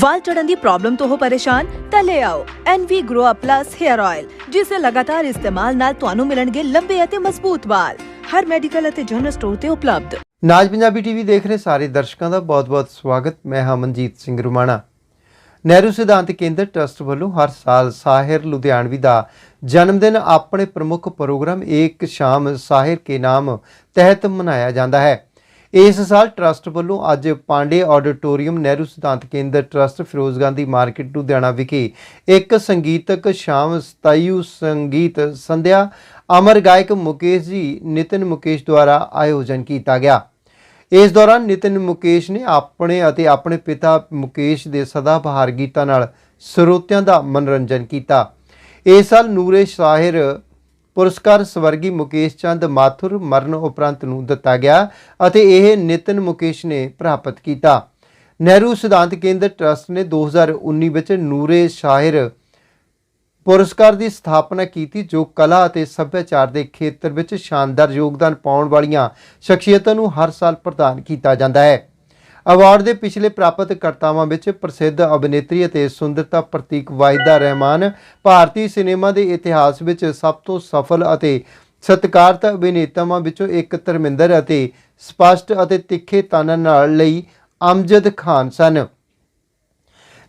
ਵਾਲ ਝੜਨ ਦੀ problem ਤੋਂ ਹੋ ਪਰੇਸ਼ਾਨ, ਤਾਂ ਲੈ ਆਓ NV Grow Up Plus Hair Oil ਜਿਸ ਦੇ ਲਗਾਤਾਰ ਇਸਤੇਮਾਲ ਨਾਲ ਤੁਹਾਨੂੰ ਮਿਲਣਗੇ ਲੰਬੇ ਅਤੇ ਮਜ਼ਬੂਤ ਵਾਲ। ਹਰ ਮੈਡੀਕਲ ਅਤੇ ਜਨਰਲ ਸਟੋਰ ਤੇ ਉਪਲਬਧ। ਨਾਜ ਪੰਜਾਬੀ ਟੀਵੀ ਦੇਖ ਰਹੇ ਸਾਰੇ ਦਰਸ਼ਕਾਂ ਦਾ ਬਹੁਤ-ਬਹੁਤ ਸਵਾਗਤ। ਮੈਂ ਹਾਂ ਮਨਜੀਤ ਸਿੰਘ ਰੁਮਾਣਾ। ਨਹਿਰੂ ਸਿਧਾਂਤ ਕੇਂਦਰ ਟਰਸਟ ਵੱਲੋਂ ਹਰ ਸਾਲ ਸਾਹਿਰ ਲੁਧਿਆਣਵੀ ਦਾ ਜਨਮ ਦਿਨ ਆਪਣੇ ਪ੍ਰਮੁੱਖ ਪ੍ਰੋਗਰਾਮ ਏਕ ਸ਼ਾਮ ਸਾਹਿਰ ਕੇ ਨਾਮ ਤਹਿਤ ਮਨਾਇਆ ਜਾਂਦਾ ਹੈ। ਇਸ ਸਾਲ ਟਰਸਟ ਵੱਲੋਂ ਅੱਜ Pandey auditorium Nehru Sidhant Kendra trust Firoz Gandhi market Ludhiana ਵਿਖੇ ਇੱਕ ਸੰਗੀਤਕ ਸ਼ਾਮ ਸਤਾਯੂ ਸੰਗੀਤ ਸੰਧਿਆ ਅਮਰ ਗਾਇਕ ਮੁਕੇਸ਼ ਜੀ, ਨਿਤਿਨ ਮੁਕੇਸ਼ ਦੁਆਰਾ ਆਯੋਜਨ ਕੀਤਾ ਗਿਆ। ਇਸ ਦੌਰਾਨ ਨਿਤਿਨ ਮੁਕੇਸ਼ ਨੇ ਆਪਣੇ ਅਤੇ ਆਪਣੇ ਪਿਤਾ ਮੁਕੇਸ਼ ਦੇ ਸਦਾ ਬਹਾਰ ਗੀਤਾਂ ਨਾਲ ਸਰੋਤਿਆਂ ਦਾ ਮਨੋਰੰਜਨ ਕੀਤਾ। ਇਸ ਸਾਲ ਨੂਰੇ ਸ਼ਾਹਿਰ ਪੁਰਸਕਾਰ ਸਵਰਗੀ ਮੁਕੇਸ਼ ਚੰਦ ਮਾਥੁਰ ਮਰਨ ਉਪਰੰਤ ਨੂੰ ਦਿੱਤਾ ਗਿਆ ਅਤੇ ਇਹ ਨਿਤਿਨ ਮੁਕੇਸ਼ ਨੇ ਪ੍ਰਾਪਤ ਕੀਤਾ। ਨਹਿਰੂ ਸਿਧਾਂਤ ਕੇਂਦਰ ਟਰਸਟ ਨੇ 2019 ਵਿੱਚ ਨੂਰੇ ਸ਼ਾਹਿਰ ਪੁਰਸਕਾਰ ਦੀ ਸਥਾਪਨਾ ਕੀਤੀ, ਜੋ ਕਲਾ ਅਤੇ ਸੱਭਿਆਚਾਰ ਦੇ ਖੇਤਰ ਵਿੱਚ ਸ਼ਾਨਦਾਰ ਯੋਗਦਾਨ ਪਾਉਣ ਵਾਲੀਆਂ ਸ਼ਖਸੀਅਤਾਂ ਨੂੰ ਹਰ ਸਾਲ ਪ੍ਰਦਾਨ ਕੀਤਾ ਜਾਂਦਾ ਹੈ। ਅਵਾਰਡ ਦੇ ਪਿਛਲੇ ਪ੍ਰਾਪਤ ਕਰਤਾਵਾਂ ਵਿੱਚ ਪ੍ਰਸਿੱਧ ਅਭਿਨੇਤਰੀ ਅਤੇ ਸੁੰਦਰਤਾ ਪ੍ਰਤੀਕ ਵਾਹਿਦਾ ਰਹਿਮਾਨ ਭਾਰਤੀ ਸਿਨੇਮਾ ਦੇ ਇਤਿਹਾਸ ਵਿੱਚ ਸਭ ਤੋਂ ਸਫਲ ਅਤੇ ਸਤਿਕਾਰਤ ਅਭਿਨੇਤਾਵਾਂ ਵਿੱਚੋਂ ਇੱਕ ਧਰਮਿੰਦਰ ਅਤੇ ਸਪਸ਼ਟ ਅਤੇ ਤਿੱਖੇ ਤਾਨਾਂ ਨਾਲ ਲਈ ਅਮਜਦ ਖਾਨ ਸਨ।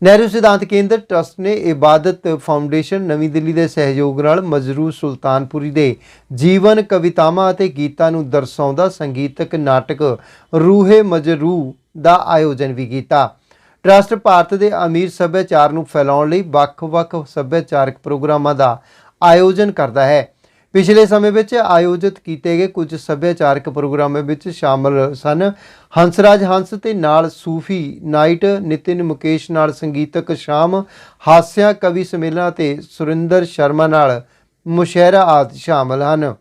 ਨਹਿਰੂ ਸਿਧਾਂਤ ਕੇਂਦਰ ਟਰਸਟ ਨੇ ਇਬਾਦਤ ਫਾਊਂਡੇਸ਼ਨ ਨਵੀਂ ਦਿੱਲੀ ਦੇ ਸਹਿਯੋਗ ਨਾਲ ਮਜਰੂ ਸੁਲਤਾਨਪੁਰੀ ਦੇ ਜੀਵਨ ਕਵਿਤਾਵਾਂ ਅਤੇ ਗੀਤਾਂ ਨੂੰ ਦਰਸਾਉਂਦਾ ਸੰਗੀਤਕ ਨਾਟਕ ਰੂਹੇ ਮਜਰੂ ਦਾ ਆਯੋਜਨ ਵੀ ਕੀਤਾ। ਟਰਸਟ ਭਾਰਤ ਦੇ ਅਮੀਰ ਸੱਭਿਆਚਾਰ ਨੂੰ ਫੈਲਾਉਣ ਲਈ ਵੱਖ-ਵੱਖ ਸੱਭਿਆਚਾਰਕ ਪ੍ਰੋਗਰਾਮਾਂ ਦਾ ਆਯੋਜਨ ਕਰਦਾ ਹੈ। ਪਿਛਲੇ ਸਮੇਂ ਵਿੱਚ ਆਯੋਜਿਤ ਕੀਤੇ ਗਏ ਕੁਝ ਸੱਭਿਆਚਾਰਕ ਪ੍ਰੋਗਰਾਮਾਂ ਵਿੱਚ ਸ਼ਾਮਲ ਸਨ। ਹੰਸਰਾਜ ਹੰਸ ਤੇ ਨਾਲ ਸੂਫੀ ਨਾਈਟ, ਨਿਤਿਨ ਮੁਕੇਸ਼ ਨਾਲ ਸੰਗੀਤਕ ਸ਼ਾਮ, ਹਾਸਿਆ ਕਵੀ ਸੰਮੇਲਨ ਅਤੇ ਸੁਰਿੰਦਰ ਸ਼ਰਮਾ ਨਾਲ ਮੁਸ਼ਾਇਰਾ ਆਦਿ ਸ਼ਾਮਲ ਹਨ।